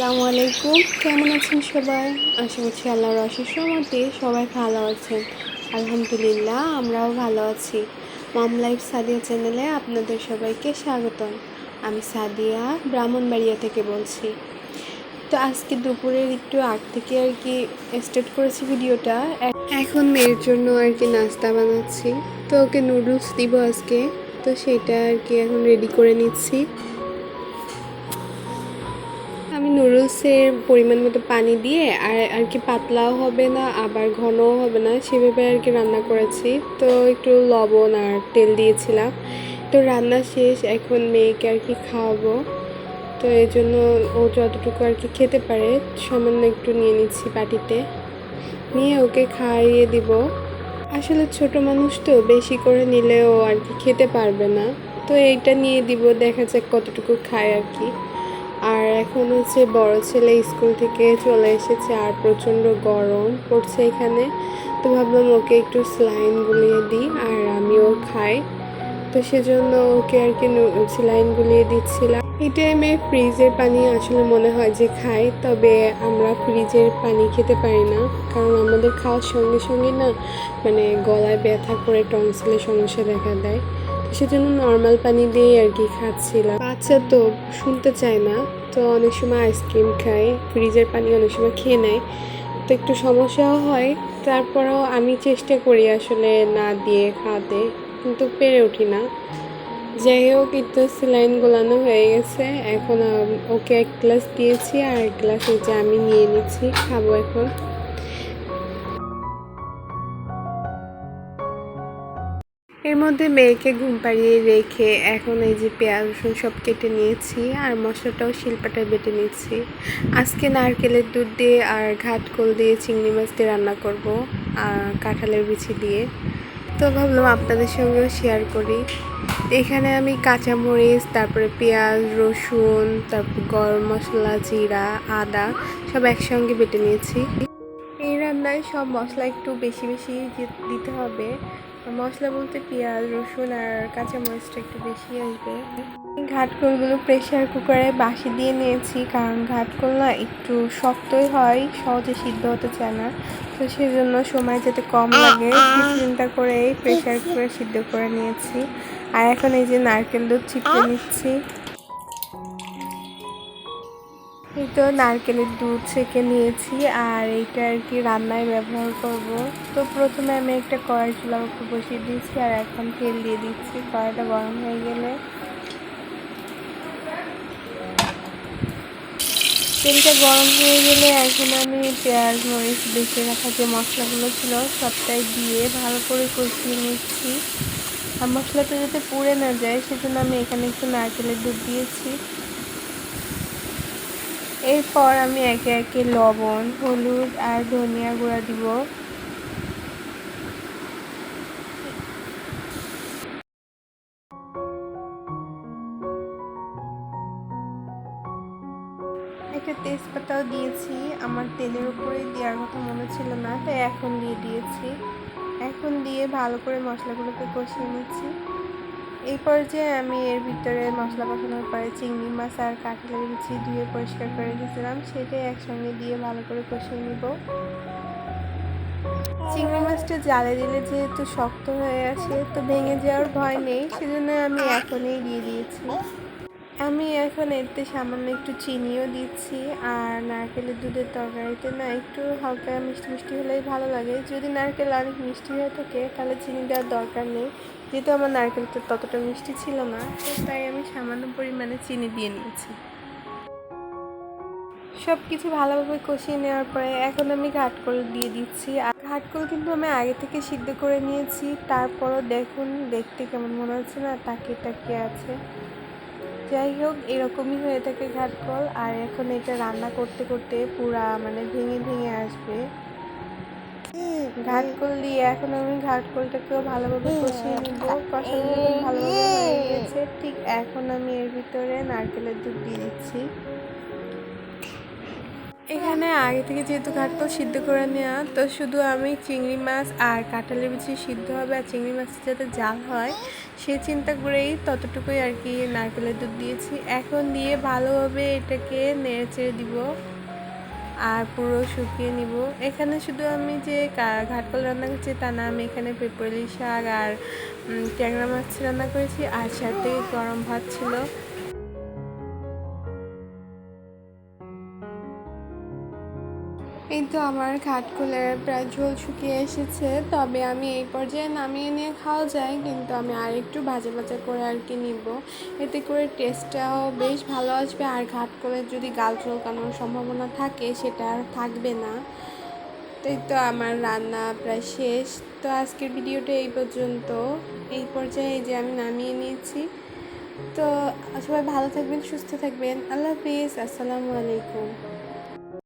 আসসালামু আলাইকুম। কেমন আছেন সবাই? আশা করছি আল্লাহর অশেষ রহমতে সবাই ভালো আছেন। আলহামদুলিল্লাহ, আমরাও ভালো আছি। মাম লাইফ সাদিয়া চ্যানেলে আপনাদের সবাইকে স্বাগতম। আমি সাদিয়া ব্রাহ্মণবাড়িয়া থেকে বলছি। তো আজকে দুপুরের একটু আগ থেকে আর কি স্টার্ট করেছি ভিডিওটা। এখন মেয়ের জন্য আর কি নাস্তা বানাচ্ছি। তো ওকে নুডলস দিব আজকে। তো সেটা আর কি এখন রেডি করে নিচ্ছি। নুডলসের পরিমাণ মতো পানি দিয়ে আর আর কি পাতলাও হবে না, আবার ঘনও হবে না, সেভাবে আর কি রান্না করেছি। তো একটু লবণ আর তেল দিয়েছিলাম। তো রান্না শেষ, এখন মেয়েকে আর কি খাওয়াবো। তো এই জন্য ও যতটুকু আর কি খেতে পারে, সামান্য একটু নিয়ে নিচ্ছি বাটিতে। নিয়ে ওকে খাইয়ে দিব। আসলে ছোট মানুষ তো, বেশি করে নিলেও আর কি খেতে পারবে না। তো এইটা নিয়ে দিব, দেখা যাক কতটুকু খায় আর কি আর এখন হচ্ছে বড় ছেলে স্কুল থেকে চলে এসেছে আর প্রচণ্ড গরম পড়ছে এখানে। তো ভাবলাম ওকে একটু স্লাইন গুলিয়ে দিই আর আমিও খাই। তো সেজন্য ওকে আর কি স্লাইন গুলিয়ে দিচ্ছিলাম। এই টাইমে ফ্রিজের পানি আসলে মনে হয় যে খাই, তবে আমরা ফ্রিজের পানি খেতে পারি না। কারণ আমাদের খাওয়ার সঙ্গে সঙ্গে না মানে গলায় ব্যথা করে টনসিলের সমস্যা দেখা দেয়। সেজন্য নর্মাল পানি দিয়েই আর কি খাচ্ছিলাম। বাচ্চা তো শুনতে চায় না, তো অনেক সময় আইসক্রিম খায় ফ্রিজের পানি অনেক সময় খেয়ে নেয়। তো একটু সমস্যাও হয়, তারপরেও আমি চেষ্টা করি আসলে না দিয়ে খাওয়াতে, কিন্তু পেরে উঠি না। যাই হোক একটু স্যালাইন গোলানো হয়ে গেছে। এখন ওকে এক গ্লাস দিয়েছি, আর এক গ্লাস এই যে আমি নিয়ে নিচ্ছি, খাব এখন। এর মধ্যে মেয়েকে ঘুম পাড়িয়ে রেখে এখন এই যে পেঁয়াজ, রসুন সব কেটে নিয়েছি আর মশলাটাও শিল্পাটায় বেটে নিচ্ছি। আজকে নারকেলের দুধ দিয়ে আর ঘাটকোল দিয়ে চিংড়ি মাছ দিয়ে রান্না করব আর কাঁঠালের বিচি দিয়ে। তো ভাবলাম আপনাদের সঙ্গেও শেয়ার করি। এখানে আমি কাঁচামরিচ, তারপরে পেঁয়াজ, রসুন, তারপর গরম মশলা, জিরা, আদা সব একসঙ্গে বেটে নিয়েছি। এই রান্নায় সব মশলা একটু বেশি বেশি দিতে হবে। মশলা বলতে পেঁয়াজ রসুন আর কাঁচামরিচটা একটু বেশি আসবে ঘাটকলগুলো প্রেশার কুকারে বাসি দিয়ে নিয়েছি কারণ ঘাটকল না একটু শক্তই হয় সহজে সিদ্ধ হতে চায় না। তো সেজন্য সময় যাতে কম লাগে চিন্তা করেই প্রেশার কুকারে সিদ্ধ করে নিয়েছি। আর এখন এই যে নারকেল দুধ চিপে নিচ্ছি। এই তো নারকেলের দুধ ছেঁকে নিয়েছি আর এইটা আর কি রান্নায় ব্যবহার করব। তো প্রথমে আমি একটা কড়াই চুলার উপর বসিয়ে দিয়েছি আর এখন তেল দিয়ে দিচ্ছি। কড়াইটা গরম হয়ে গেলে তেলটা গরম হয়ে গেলে এখন আমি পেঁয়াজ, মরিচ বেঁচে রাখা যে মশলাগুলো ছিল সবটাই দিয়ে ভালো করে কষিয়ে নিচ্ছি। আর মশলাটা যাতে পুড়ে না যায়, সেজন্য আমি এখানে একটু নারকেলের দুধ দিয়েছি। এরপর আমি একে একে লবণ, হলুদ আর ধনিয়া গুঁড়া দিব। একটা তেজপাতাও দিয়েছি, আমার তেলের উপরে দেওয়ার কথা মনে ছিল না, তাই এখন দিয়ে দিয়েছি। এখন দিয়ে ভালো করে মশলাগুলোকে কষিয়ে নিচ্ছি। এই পর্যায়ে আমি এর ভিতরে মশলা বসানোর পরে চিংড়ি মাছ আর কাঁঠালের বিচি ধুয়ে পরিষ্কার করে দিয়েছিলাম। সেটাই একসঙ্গে দিয়ে ভালো করে কষিয়ে নিব। চিংড়ি মাছটা জালে দিলে যেহেতু শক্ত হয়ে আসে, তো ভেঙে যাওয়ার ভয় নেই, সেজন্য আমি এখনই দিয়ে দিয়েছি। আমি এখন এতে সামান্য একটু চিনিও দিচ্ছি, আর নারকেলের দুধের তরকারিতে না একটু হালকা মিষ্টি মিষ্টি হলেই ভালো লাগে। যদি নারকেল অনেক মিষ্টি হয়ে থাকে, তাহলে চিনি দেওয়ার দরকার নেই। যেহেতু আমার নারকেলটা ততটা মিষ্টি ছিল না, তো তাই আমি সামান্য পরিমাণে চিনি দিয়ে নিয়েছি। সব কিছু ভালোভাবে কষিয়ে নেওয়ার পরে এখন আমি ঘাটকল দিয়ে দিচ্ছি। আর ঘাটকল কিন্তু আমি আগে থেকে সিদ্ধ করে নিয়েছি। তারপরও দেখুন, দেখতে কেমন মনে হচ্ছে না তাকে তাকিয়ে আছে। যাই হোক, এরকমই হয়ে থাকে ঘাটকল। আর এখন এটা রান্না করতে করতে পুরা মানে ভেঙে ভেঙে আসবে। ঘাটকল দিয়ে এখন আমি ঘাটকলটাকেও ভালোভাবে কষিয়ে নিব। কষানো ভালোভাবে হয়ে গেছে। ঠিক এখন আমি এর ভিতরে নারকেলের দুধ দিয়ে দিচ্ছি। এখানে আগে থেকে যেহেতু কাঠকল সিদ্ধ করে নেওয়া তো শুধু আমি চিংড়ি মাছ আর কাঁঠালের বিচি সিদ্ধ হবে আর চিংড়ি মাছ যাতে জাল হয়, সে চিন্তা করেই ততটুকুই আর কি নারকেলের দুধ দিয়েছি। এখন দিয়ে ভালোভাবে এটাকে নেড়ে চেড়ে দিব আর পুরো শুকিয়ে নিব। এখানে শুধু আমি যে ঘাটকল রান্না করছি তা না, আমি এখানে পেপলি শাক আর ট্যাংরা মাছ রান্না করেছি আর সাথে গরম ভাত ছিল। এই তো আমার কাঠকোলের প্রায় ঝোল শুকিয়ে এসেছে। তবে আমি এই পর্যায়ে নামিয়ে নিয়ে খাওয়া যায়, কিন্তু আমি আর একটু ভাজা ভাজা করে আর কি নিব। এতে করে টেস্টটাও বেশ ভালো আসবে, আর কাঠকোলের যদি গাল চলকানোর সম্ভাবনা থাকে, সেটা আর থাকবে না। তো এই তো আমার রান্না প্রায় শেষ। তো আজকের ভিডিওটা এই পর্যন্ত। এই পর্যায়ে যে আমি নামিয়ে নিয়েছি। তো সবাই ভালো থাকবেন, সুস্থ থাকবেন। আল্লাহ হাফিজ। আসসালামু আলাইকুম।